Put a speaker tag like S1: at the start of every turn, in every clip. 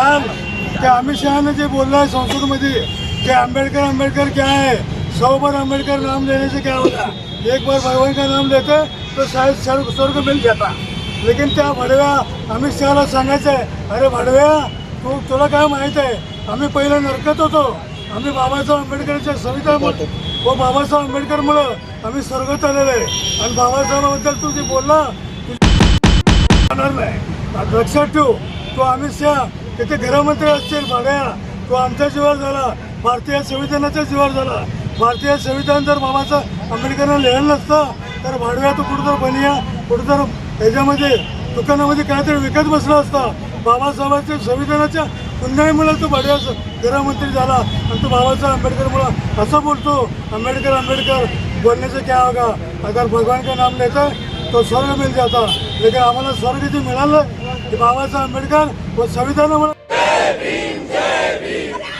S1: काल ते अमित शहाने जे बोललं आहे संसदमध्ये की आंबेडकर आंबेडकर क्या है? सौ बार आंबेडकर नाम लेने से क्या होता? एक बार भगवान का नाम लेते तो शायद सर्व स्वर्ग मिल जाता। लेकिन त्या भडव्या अमित शहाला सांगायचं आहे अरे भडव्या तू तुला काय माहीत आहे? आम्ही पहिले नरकत होतो. आम्ही बाबासाहेब आंबेडकरच्या सविता व हो, बाबासाहेब आंबेडकरमुळं आम्ही स्वर्गात आलेलो आहे. आणि बाबासाहेबाबद्दल तू जे बोलला नाही. लक्षात ठेव तो अमित शहा तिथे गृहमंत्री असतील भाड्या तो आमच्या जीवावर झाला. भारतीय संविधानाच्या जीवावर झाला. भारतीय संविधान जर बाबाचं आंबेडकरांना लिहिलं नसतं तर भाडव्या तो कुठं तर बनिया कुठं तर ह्याच्यामध्ये दुकानामध्ये काहीतरी विकत बसला असता. बाबासाहेबांच्या संविधानाच्या पुण्यामुळे तो भाड्या गृहमंत्री झाला. आणि तो बाबासाहेब आंबेडकरमुळं असं बोलतो आंबेडकर आंबेडकर बोलण्याचं क्या होगा अगर भगवान का नाम लेता तो स्वर्ग मिल जाता. लेकिन आम्हाला स्वर्ग जे मिळालं की बाबासाहेब आंबेडकर व संविधानामुळे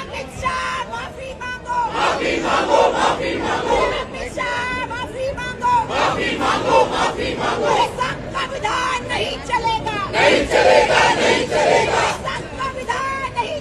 S2: अमित शाह माफी मांगो माफी मांगो माफी मांगो अमित शाह माफी मांगो माफी मांगो माफी मांगो संविधान नहीं चलेगा नहीं चलेगा नहीं चलेगा संविधान नहीं